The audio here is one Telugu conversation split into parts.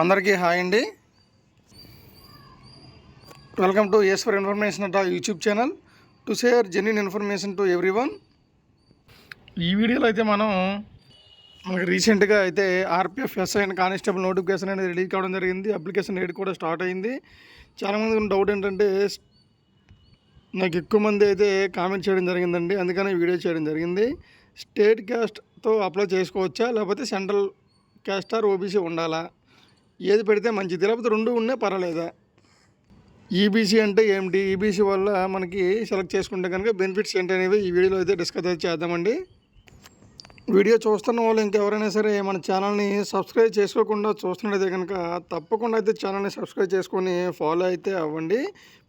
అందరికీ హాయ్ అండి. Welcome to S for information at YouTube channel. To share genuine information to everyone ఈ వీడియోలో అయితే మనం మనకి రీసెంట్గా అయితే RPF SI and constable notification అనేది రిలీజ్ కావడం జరిగింది. అప్లికేషన్ డేట్ కూడా స్టార్ట్ అయింది. చాలామంది డౌట్ ఏంటంటే నాకు ఎక్కువ మంది అయితే కామెంట్ చేయడం జరిగిందండి. అందుకని వీడియో చేయడం జరిగింది. స్టేట్ క్యాస్ట్తో అప్లై చేసుకోవచ్చా? లేకపోతే సెంట్రల్ క్యాస్ట్ ఆర్ ఓబీసీ ఉండాలా? ఏది పెడితే మంచిది లేకపోతే రెండు ఉన్నా పర్వాలేదా? ఈబీసీ అంటే ఏమిటి? ఈబీసీ వల్ల మనకి సెలెక్ట్ చేసుకుంటే కనుక బెనిఫిట్స్ ఏంటి అనేవి ఈ వీడియోలో అయితే డిస్కస్ అయితే చేద్దామండి. వీడియో చూస్తున్న వాళ్ళు ఇంకెవరైనా సరే మన ఛానల్ని సబ్స్క్రైబ్ చేసుకోకుండా చూస్తున్నట్టయితే కనుక తప్పకుండా అయితే ఛానల్ని సబ్స్క్రైబ్ చేసుకొని ఫాలో అయితే అవ్వండి.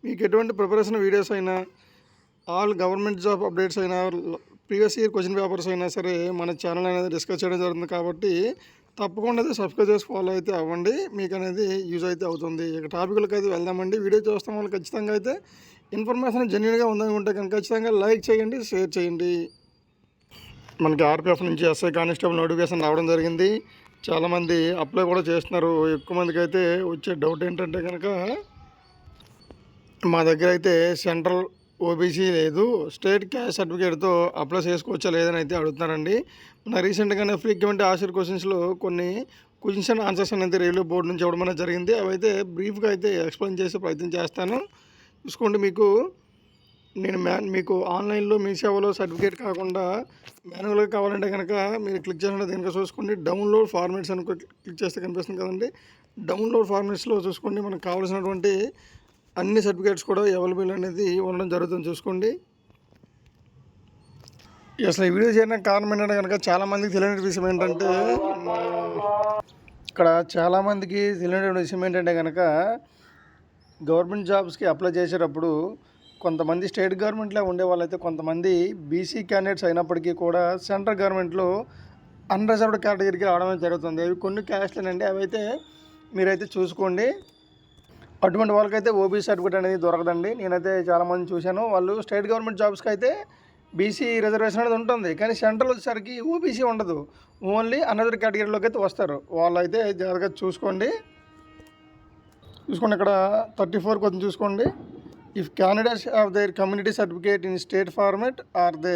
మీకు ఎటువంటి ప్రిపరేషన్ వీడియోస్ అయినా ఆల్ గవర్నమెంట్ జాబ్ అప్డేట్స్ అయినా ప్రీవియస్ ఇయర్ క్వశ్చన్ పేపర్స్ అయినా సరే మన ఛానల్ అనేది డిస్కస్ చేయడం జరుగుతుంది కాబట్టి తప్పకుండా అయితే సబ్స్క్రైబ్ చేసి ఫాలో అయితే అవ్వండి. మీకు అనేది యూజ్ అయితే అవుతుంది. ఇక టాపిక్లకు అయితే వెళ్దామండి. వీడియో చూస్తాం వాళ్ళు ఖచ్చితంగా అయితే ఇన్ఫర్మేషన్ జెన్యున్గా ఉందనుకుంటే కనుక ఖచ్చితంగా లైక్ చేయండి షేర్ చేయండి. మనకి ఆర్పిఎఫ్ నుంచి ఎస్ఐ కానిస్టేబుల్ నోటిఫికేషన్ రావడం జరిగింది. చాలామంది అప్లై కూడా చేస్తున్నారు. ఎక్కువ మందికి అయితే వచ్చే డౌట్ ఏంటంటే కనుక మా దగ్గర అయితే సెంట్రల్ ఓబీసీ లేదు. స్టేట్ క్యాస్ట్ సర్టిఫికేట్తో అప్లై చేసుకోవచ్చా లేదని అయితే అడుగుతున్నారండి. మన రీసెంట్గానే ఫ్రీక్వెంట్ ఆన్సర్ క్వశ్చన్స్లో కొన్ని క్వశ్చన్స్ అండ్ ఆన్సర్స్ అనేది రైల్వే బోర్డు నుంచి ఇవ్వడం అనేది జరిగింది. అవి అయితే బ్రీఫ్గా అయితే ఎక్స్ప్లెయిన్ చేసే ప్రయత్నం చేస్తాను. చూసుకోండి మీకు. నేను మ్యాన్ మీకు ఆన్లైన్లో మీ సేవలో సర్టిఫికేట్ కాకుండా మాన్యువల్గా కావాలంటే కనుక మీరు క్లిక్ చేసిన దీనికి చూసుకోండి. డౌన్లోడ్ ఫార్మేట్స్ అని క్లిక్ చేస్తే కనిపిస్తుంది కదండి. డౌన్లోడ్ ఫార్మేట్స్లో చూసుకోండి. మనకు కావాల్సినటువంటి అన్ని సర్టిఫికేట్స్ కూడా అవైలబుల్ అనేది ఉండడం జరుగుతుంది చూసుకోండి. అసలు ఈ వీడియో చేయడానికి కారణం ఏంటంటే కనుక చాలామందికి తెలియని విషయం ఏంటంటే ఇక్కడ చాలామందికి తెలియని విషయం ఏంటంటే కనుక గవర్నమెంట్ జాబ్స్కి అప్లై చేసేటప్పుడు కొంతమంది స్టేట్ గవర్నమెంట్లో ఉండే వాళ్ళైతే కొంతమంది బీసీ క్యాండిడేట్స్ అయినప్పటికీ కూడా సెంట్రల్ గవర్నమెంట్లో అన్రిజర్వ్డ్ కేటగిరీకి రావడం జరుగుతుంది. అవి కొన్ని క్యాస్ట్లేనండి అవి అయితే మీరైతే చూసుకోండి. అటువంటి వాళ్ళకైతే ఓబీసీ సర్టిఫికేట్ అనేది దొరకదండి. నేనైతే చాలామంది చూశాను. వాళ్ళు స్టేట్ గవర్నమెంట్ జాబ్స్కి అయితే బీసీ రిజర్వేషన్ అనేది ఉంటుంది. కానీ సెంట్రల్ వచ్చేసరికి ఓబీసీ ఉండదు. ఓన్లీ అనదర్ కేటగిరీలోకి అయితే వస్తారు. వాళ్ళు అయితే జాగ్రత్తగా చూసుకోండి. చూసుకోండి ఇక్కడ థర్టీ ఫోర్ కొంచెం చూసుకోండి. If candidates of their community certificate in state format are they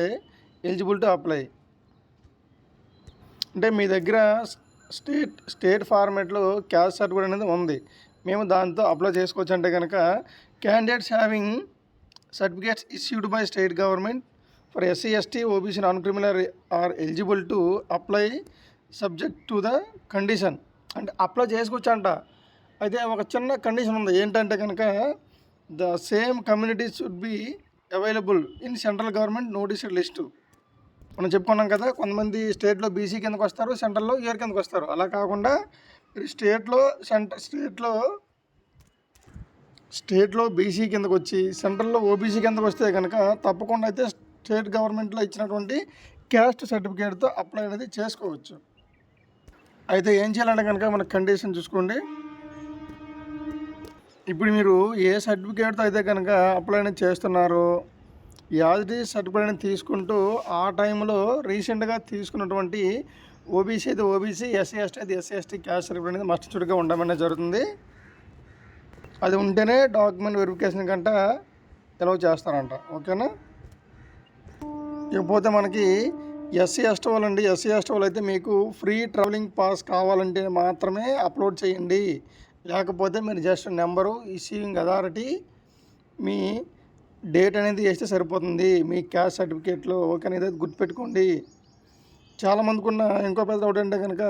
eligible to apply అంటే మీ దగ్గర స్టేట్ స్టేట్ ఫార్మెట్లో క్యాస్ట్ సర్టిఫికేట్ అనేది ఉంది. మేము దాంతో అప్లై చేసుకోవచ్చు అంటే కనుక candidates having certificates issued by state government for SC ST OBC non criminal are eligible to apply subject to the condition అంటే అప్లై చేసుకోవచ్చు అంట అయితే ఒక చిన్న కండిషన్ ఉంది. ఏంటంటే కనుక the same community should be available in central government notice list మనం చెప్పుకున్నాం కదా కొంతమంది స్టేట్లో బీసీ కిందకు వస్తారు సెంట్రల్లో ఇయర్ కిందకు వస్తారు. అలా కాకుండా మీరు స్టేట్లో సెంటర్ స్టేట్లో స్టేట్లో బీసీ కిందకు వచ్చి సెంట్రల్లో ఓబీసీ కిందకు వస్తే కనుక తప్పకుండా అయితే స్టేట్ గవర్నమెంట్లో ఇచ్చినటువంటి క్యాస్ట్ సర్టిఫికేట్తో అప్లై అనేది చేసుకోవచ్చు. అయితే ఏం చేయాలంటే కనుక మన కండిషన్ చూసుకోండి. ఇప్పుడు మీరు ఏ సర్టిఫికేట్తో అయితే కనుక అప్లై అనేది చేస్తున్నారో యాజిటీ సర్టిఫికేట్ అనేది తీసుకుంటూ ఆ టైంలో రీసెంట్గా తీసుకున్నటువంటి ఓబీసీ అయితే ఓబీసీ ఎస్సీ ఎస్టీ అయితే ఎస్సీ ఎస్టీ క్యాస్ట్ సర్టిఫికేట్ అనేది మస్ట్ చుడుగా ఉండమనే జరుగుతుంది. అది ఉంటేనే డాక్యుమెంట్ వెరిఫికేషన్ కంట ఎలవ్ చేస్తారంట. ఓకేనా? ఇకపోతే మనకి ఎస్సీ ఎస్టీ వాళ్ళు అండి ఎస్సీ ఎస్టీ వాళ్ళు అయితే మీకు ఫ్రీ ట్రావెలింగ్ పాస్ కావాలంటే మాత్రమే అప్లోడ్ చేయండి. లేకపోతే మీరు జస్ట్ నెంబరు ఇష్యూయింగ్ అథారిటీ మీ డేట్ అనేది వేస్తే సరిపోతుంది. మీ క్యాస్ట్ సర్టిఫికేట్లో ఓకే అనేది గుర్తుపెట్టుకోండి. చాలామందికి ఉన్న ఇంకో పెద్ద డౌట్ అంటే కనుక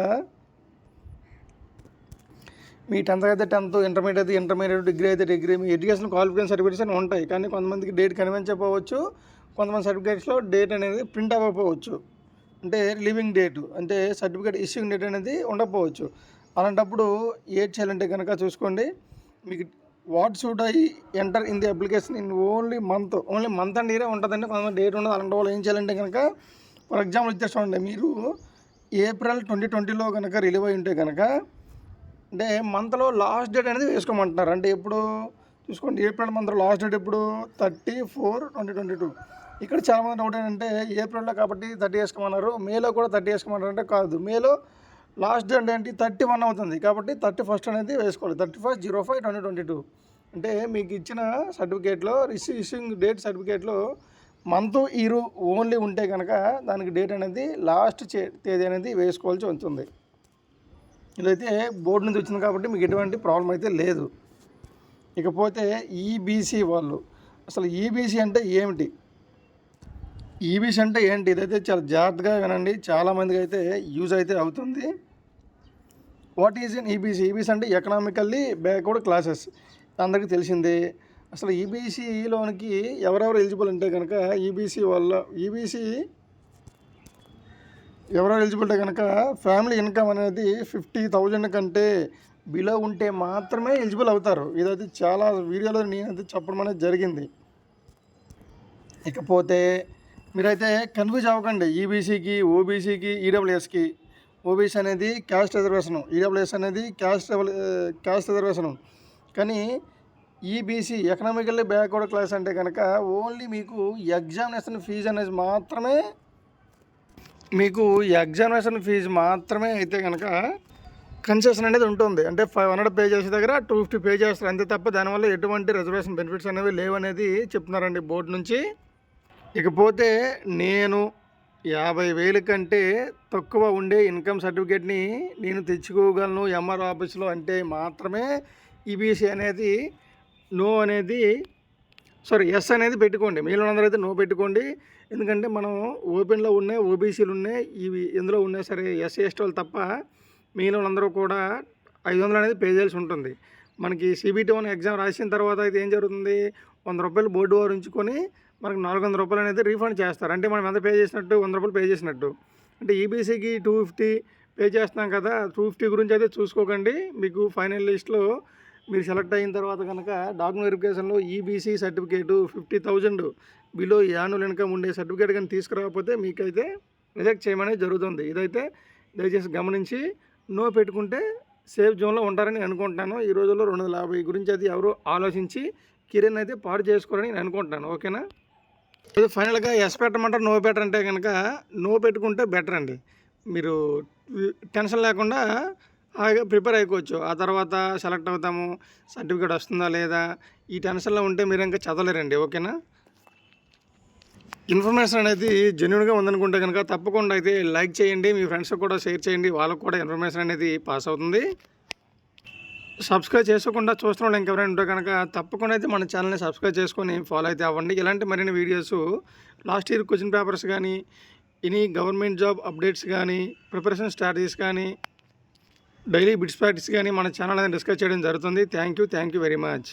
మీ టెన్త్ అయితే టెన్త్ ఇంటర్మీడియట్ అయితే ఇంటర్మీడియట్ డిగ్రీ అయితే డిగ్రీ మీ ఎడ్యుకేషన్ క్వాలిఫికేషన్ సర్టిఫికేట్స్ అని ఉంటాయి. కానీ కొంతమందికి డేట్ కనిపించకపోవచ్చు కొంతమంది సర్టిఫికేట్స్లో డేట్ అనేది ప్రింట్ అవ్వకపోవచ్చు. అంటే లివింగ్ డేట్ అంటే సర్టిఫికేట్ ఇష్యూయింగ్ డేట్ అనేది ఉండకపోవచ్చు. అలాంటప్పుడు ఏం చేయాలంటే కనుక చూసుకోండి. మీకు what should I enter in the application in only month? Only month and ఇయరే ఉంటుందండి. కొంతమంది డేట్ ఉండదు. అలాంటి వాళ్ళు ఏం చేయాలంటే కనుక ఫర్ ఎగ్జాంపుల్ ఇచ్చేస్తామండి మీరు ఏప్రిల్ ట్వంటీ ట్వంటీలో కనుక రిలీవ్ అయి ఉంటే కనుక అంటే మంత్లో లాస్ట్ డేట్ అనేది వేసుకోమంటున్నారు. అంటే ఇప్పుడు చూసుకోండి ఏప్రిల్ మంత్లో లాస్ట్ డేట్ ఇప్పుడు thirty four twenty twenty two. ఇక్కడ చాలామంది డౌట్ ఏంటంటే ఏప్రిల్లో కాబట్టి థర్టీ వేసుకోమన్నారు మేలో కూడా థర్టీ వేసుకోమన్నారు అంటే కాదు. మేలో లాస్ట్ డేట్ ఏంటి? థర్టీ వన్ అవుతుంది కాబట్టి థర్టీ ఫస్ట్ అనేది వేసుకోవాలి. Thirty first zero five twenty twenty two అంటే మీకు ఇచ్చిన సర్టిఫికేట్లో రిసీవింగ్ డేట్ సర్టిఫికేట్లో మంత్ ఇయర్ ఓన్లీ ఉంటే కనుక దానికి డేట్ అనేది లాస్ట్ చే- తేదీ అనేది వేసుకోవాల్సి ఉంటుంది ఇదైతే బోర్డు నుంచి వచ్చింది కాబట్టి మీకు ఎటువంటి ప్రాబ్లం అయితే లేదు. ఇకపోతే ఈబీసీ వాళ్ళు అసలు ఈబీసీ అంటే ఏమిటి? ఈబీసీ అంటే ఏంటి? ఇదైతే చాలా జాగ్రత్తగా వినండి. చాలామందికి అయితే యూజ్ అయితే అవుతుంది. What is in EBC EBC అంటే ఎకనామికల్లీ బ్యాక్వర్డ్ క్లాసెస్. అందరికీ తెలిసిందే. అసలు E ఈబీసీలోనికి ఎవరెవరు ఎలిజిబుల్ అంటే కనుక ఈబీసీ వల్ల ఈబీసీ ఎవరెవరు ఎలిజిబుల్ అంటే కనుక ఫ్యామిలీ ఇన్కమ్ అనేది ఫిఫ్టీ థౌజండ్ కంటే బిలో ఉంటే మాత్రమే ఎలిజిబుల్ అవుతారు. ఇదైతే చాలా వీడియోలో నేనైతే చెప్పడం అనేది జరిగింది. ఇకపోతే మీరైతే కన్ఫ్యూజ్ అవ్వకండి. ఈబీసీకి ఓబీసీకి ఈడబ్ల్యూఎస్కి ఓబీసీ అనేది క్యాస్ట్ రిజర్వేషన్ ఈడబ్ల్యూఎస్ అనేది క్యాస్ట్ క్యాస్ట్ రిజర్వేషన్ కానీ ఈబీసీ ఎకనామికల్లీ బ్యాక్వర్డ్ క్లాస్ అంటే కనుక ఓన్లీ మీకు ఎగ్జామినేషన్ ఫీజు అనేది మాత్రమే మీకు ఎగ్జామినేషన్ ఫీజు మాత్రమే అయితే కనుక కన్సెషన్ అనేది ఉంటుంది. అంటే ఫైవ్ హండ్రెడ్ పే చేసే దగ్గర టూ ఫిఫ్టీ పే చేస్తారు. అంతే తప్ప దానివల్ల ఎటువంటి రిజర్వేషన్ బెనిఫిట్స్ అనేవి లేవనేది చెప్తున్నారండి బోర్డు నుంచి. ఇకపోతే నేను యాభై వేల కంటే తక్కువ ఉండే ఇన్కమ్ సర్టిఫికేట్ని నేను తెచ్చుకోగలను ఎంఆర్ ఆఫీస్లో అంటే మాత్రమే ఈబీసీ అనేది నో అనేది సారీ ఎస్ అనేది పెట్టుకోండి. మిగిలిన అందరూ అయితే నో పెట్టుకోండి. ఎందుకంటే మనం ఓపెన్లో ఉన్నాయి ఓబీసీలు ఉన్నాయి ఇవి ఎందులో ఉన్నా సరే ఎస్సీ ఎస్టీ వాళ్ళు తప్ప మిగిలిన అందరూ కూడా ఐదు వందలు అనేది పే చేయాల్సి ఉంటుంది. మనకి సిబిటీ వన్ ఎగ్జామ్ రాసిన తర్వాత అయితే ఏం జరుగుతుంది? వంద రూపాయలు బోర్డు వారు ఉంచుకొని మనకు నాలుగు వందల రూపాయలు అనేది రీఫండ్ చేస్తారు. అంటే మనం ఎంత పే చేసినట్టు? వంద రూపాయలు పే చేసినట్టు. అంటే ఈబీసీకి టూ ఫిఫ్టీ పే చేస్తున్నాం కదా టూ ఫిఫ్టీ గురించి అయితే చూసుకోకండి. మీకు ఫైనల్ లిస్ట్లో మీరు సెలెక్ట్ అయిన తర్వాత కనుక document వెరిఫికేషన్లో EBC certificate fifty thousand below annual income ఉండే సర్టిఫికేట్ కానీ తీసుకురాకపోతే మీకైతే రిజెక్ట్ చేయమనేది జరుగుతుంది. ఇదైతే దయచేసి గమనించి నో పెట్టుకుంటే సేఫ్ జోన్లో ఉంటారని అనుకుంటున్నాను. ఈ రోజుల్లో రెండు వందల యాభై గురించి అది ఎవరు ఆలోచించి కిరణ్ అయితే పాడు చేసుకోరని నేను అనుకుంటున్నాను. ఓకేనా? ఇది ఫైనల్గా ఎస్ పెట్టమంటారు నో బెటర్ అంటే కనుక నో పెట్టుకుంటే బెటర్ అండి. మీరు టెన్షన్ లేకుండా హాయిగా ప్రిపేర్ అయిపోవచ్చు ఆ తర్వాత సెలెక్ట్ అవుతాము సర్టిఫికేట్ వస్తుందా లేదా ఈ టెన్షన్లో ఉంటే మీరు ఇంకా చదవలేరండి ఓకేనా? ఇన్ఫర్మేషన్ అనేది జెన్యున్గా ఉందనుకుంటే కనుక తప్పకుండా అయితే లైక్ చేయండి మీ ఫ్రెండ్స్కి కూడా షేర్ చేయండి వాళ్ళకు కూడా ఇన్ఫర్మేషన్ అనేది పాస్ అవుతుంది. సబ్స్క్రైబ్ చేసుకోకుండా చూస్తున్న వాళ్ళు ఇంకెవరైనా ఉంటే కనుక తప్పకుండా అయితే మన ఛానల్ని సబ్స్క్రైబ్ చేసుకొని ఫాలో అయితే అవ్వండి. ఇలాంటి మరిన్ని videos last year question papers కానీ ఎనీ గవర్నమెంట్ జాబ్ అప్డేట్స్ కానీ ప్రిపరేషన్ స్ట్రాటజీస్ కానీ డైలీ బిట్స్ ప్రాక్టీస్ కానీ మన ఛానల్ అనేది డిస్కస్ చేయడం జరుగుతుంది. Thank you thank you very much